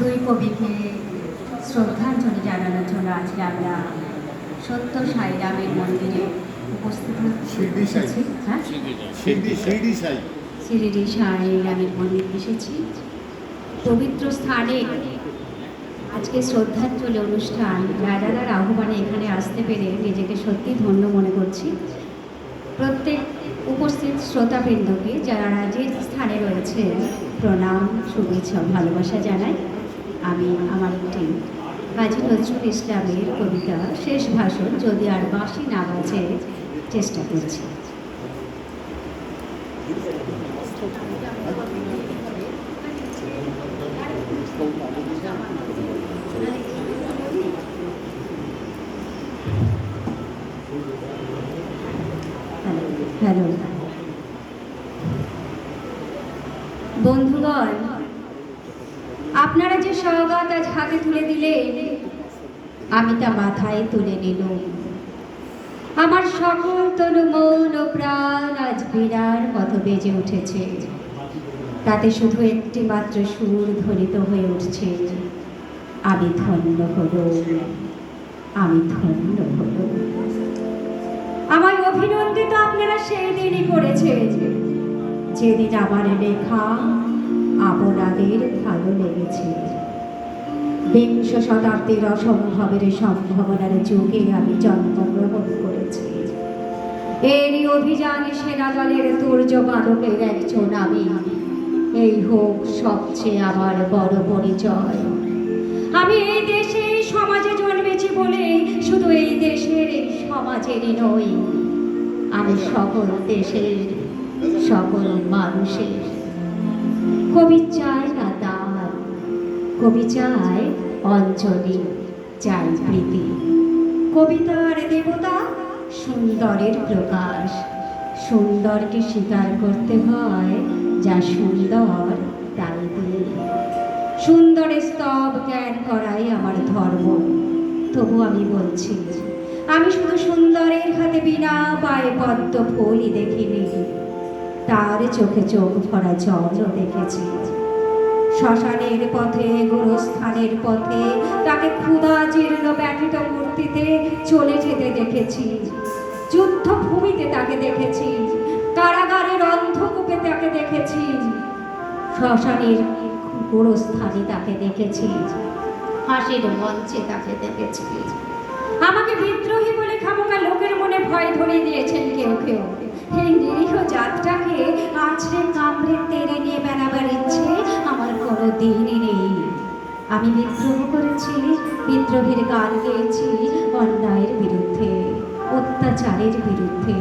দুই কবিকে শ্রদ্ধাঞ্জলি জানানোর জন্য আজকে আমরা সত্য সাইরামের মন্দিরে উপস্থিত। হয়েছি হ্যাঁ? শিরডি শিরডি সাই। শিরিডি সাইরামের মন্দির এসেছি। পবিত্র স্থানে আজকে শ্রদ্ধাঞ্জলি অনুষ্ঠান। রাজাদার আহ্বানে এখানে আসতে পেরে নিজেকে সত্যি ধন্য মনে করছি। প্রত্যেক উপস্থিত শ্রোতাবৃন্দকে যারা যে স্থানে রয়েছে প্রণাম শুভেচ্ছা ভালোবাসা জানাই। আমি আমার একটি কাজী নজরুল ইসলামের কবিতা শেষ ভাষণ যদি আর বাঁশি না বাজে, চেষ্টা করছি। হ্যালো। বন্ধুগণ আপনারা যে সওগাত আজ হাতে তুলে দিলেন, আমি তা মাথায় তুলে নিলাম। আমার সকল তনু মন প্রাণ আজ বিরার মতো বেজে উঠেছে। তাতে শুধু একটি মাত্র সুর ধ্বনিত হয়ে উঠছে। আমি ধন্য হলো আমি ধন্য হলো আমার অভিনন্দিত আপনারা সেই দিনই করেছেন। যেদিন আমার লেখা আপনাদের ভালো লেগেছে। বিংশ শতাব্দীর অসম্ভবের সম্ভাবনার যুগে আমি জন্মগ্রহণ করেছি। এরই অভিযানে সেনা দলের তুর্য বালকের একজন আমি। এই হোক সবচেয়ে আমার বড় পরিচয়। আমি এই দেশে সমাজে জন্মেছি বলে শুধু এই দেশের এই সমাজেরই নই। আমি সকল দেশের, সকল মানুষের কবি চায় না তার কবি চায় অঞ্জলি চাই প্রীতি। কবিতার দেবতা সুন্দরের প্রকাশ, সুন্দরকে স্বীকার করতে হয় যা সুন্দর তাই দিয়ে। সুন্দরের স্তব জ্ঞান করাই আমার ধর্ম। তবু আমি বলছি, আমি শুধু সুন্দরের হাতে বিনা পায়ে পদ্ম ফুলই দেখিনি। তার চোখে চোখ ভরা জলও দেখেছি। শ্মশানের পথে, গুরুস্থানের পথে, তাকে ক্ষুধা জীর্ণ ব্যথিত মূর্তিতে চলে যেতে দেখেছি। যুদ্ধভূমিতে তাকে দেখেছি। কারাগারের অন্ধকূপে তাকে দেখেছি। শ্মশানের গোরস্থানে তাকে দেখেছি। হাসির মঞ্চে তাকে দেখেছি। আমাকে বিদ্রোহী বলে খামোকা লোকের মনে ভয় ধরে দিয়েছেন কেউ কেউ। নিরীহ জাতটাকে আছড়ে কামড়ে তেড়ে নিয়ে বেড়াবার ইচ্ছে আমার কোনো দিনই নেই। আমি বিদ্রোহ করেছি, বিদ্রোহের গান গেয়েছি অন্যায়ের বিরুদ্ধে, অত্যাচারের বিরুদ্ধে।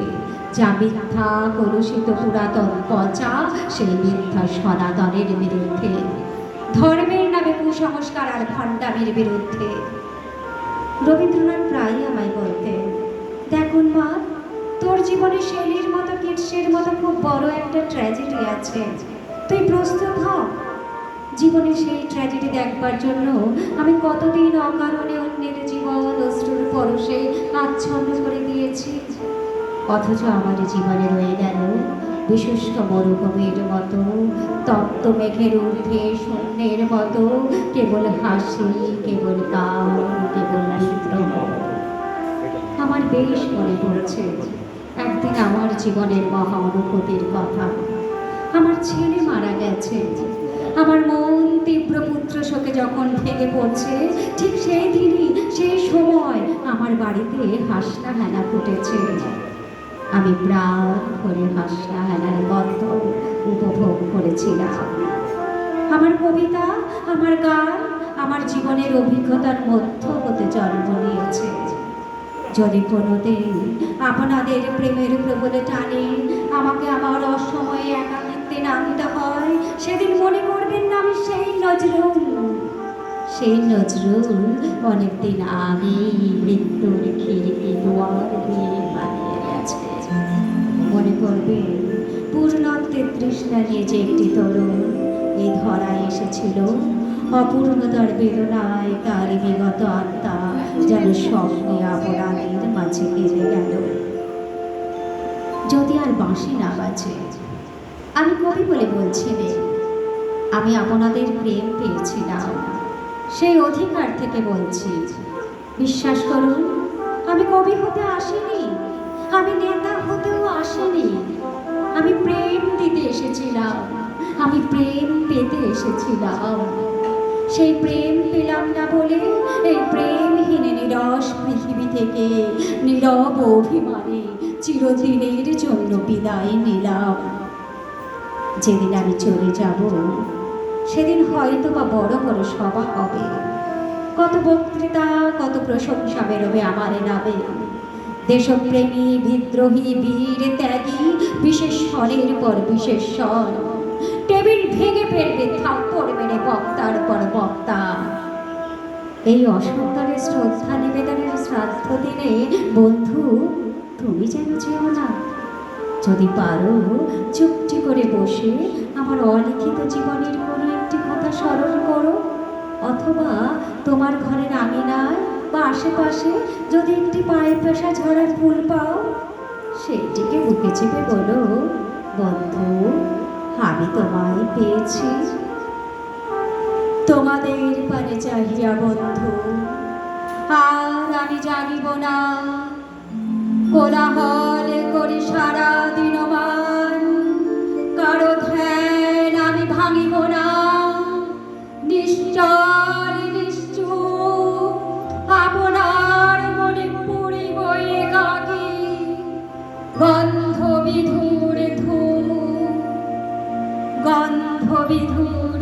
যা মিথ্যা, কলুষিত, পুরাতন, পচা, সেই মিথ্যা সনাতনের বিরুদ্ধে। ধর্মের নামে কুসংস্কার আর ভণ্ডামির বিরুদ্ধে। রবীন্দ্রনাথ প্রায়ই আমায় বলতেন, দেখুন মা তোর জীবনে শেলির মতো, কিটসের মতো খুব বড় একটা ট্র্যাজেডি আছে। তুই প্রস্তুত হ। জীবনে সেই ট্র্যাজেডি দেখবার জন্য আমি কতদিন অকারণে অন্যের জীবন অশ্রুর পরশে আচ্ছন্ন করে দিয়েছি। অথচ আমার জীবনে রয়ে গেল বিশুষ্ক মরুভূমির মতো, তপ্ত মেঘের ঊর্ধ্বে শূন্যের মতো, কেবল হাসি, কেবল গান কেবল আমার বেশ মনে পড়ছে। একদিন আমার জীবনের মহা অনুভূতির কথা। আমার ছেলে মারা গেছে। আমার মন তীব্র পুত্র শোকে যখন ভেঙে পড়ছে, ঠিক সেই দিনই, সেই সময় আমার বাড়িতে হাসনা হেনা ফুটেছে। আমি প্রাণ ভরে হাসনা হেনার গন্ধ উপভোগ করেছিলাম। আমার কবিতা, আমার গান, আমার জীবনের অভিজ্ঞতার মধ্য হতে জন্ম নিয়েছে। যদি কোনোদিন আপনাদের প্রেমের প্রবলে টানে, আমাকে আমার অসময়ে একাকিত্বে নামতে হয়। সেদিন মনে করবেন না আমি সেই নজরুল। সেই নজরুল অনেকদিন আগেই মৃত্যুর খিড়কি দুয়ার দিয়ে বানিয়ে গেছে। মনে করবে পূর্ণত্বের তৃষ্ণা নিয়ে যে একটি তরুণ এই ধরায় এসেছিল, অপূর্ণতার বেদনায় তার বিগত আত্মা যেন স্বপ্নে অপরাধের মাঝে কেঁদে গেল। যদি আর বাঁশি না বাজে, আমি কবি বলে বলছি রে আমি আপনাদের প্রেম পেয়েছিলাম, সেই অধিকার থেকে বলছি। বিশ্বাস করুন, আমি কবি হতে আসিনি, আমি নেতা হতেও আসিনি, আমি প্রেম দিতে এসেছিলাম, আমি প্রেম পেতে এসেছিলাম। সেই প্রেম পেলাম না বলে, এই প্রেমহীন নিরস পৃথিবী থেকে নীরব অভিমানে চিরদিনের জন্য বিদায় নিলাম। যেদিন আমি চলে যাব, সেদিন হয়তো বা বড় বড় সভা হবে। কত বক্তৃতা, কত প্রশংসা বেরোবে আমার নামে। দেশপ্রেমী, বিদ্রোহী, বীর, ত্যাগী, বিশেষ স্বরের পর বিশেষ স্বর টেবিল ভেঙে ফেলবে থাপ্পড় মেরে বক্তার পর বক্তা। এই অসন্তরের শ্রদ্ধা নিবেদনের শ্রাদ্ধ দিনে বন্ধু, তুমি যেন যেও না। যদি পারো, চুপটি করে বসে আমার অলিখিত জীবনের কোনো একটি কথা স্মরণ করো। অথবা তোমার ঘরের আঙিনায় বা আশেপাশে যদি একটি পায়ের পেশা ঝরার ফুল পাও সেইটিকে বুকে চেপে বলো, বন্ধু, আমি তোমায় পেয়েছি। তোমাদের পানে চাহিয়া বন্ধু। আর আমি জানিব না, কোলাহল করি সারা দিনমান কারও ধ্যান আমি ভাঙিব না নিশ্চল নিশ্চুপ। আপনার মনে পুরিব একাকি গন্ধ বিধুর ধূপ। গন্ধ বিধুর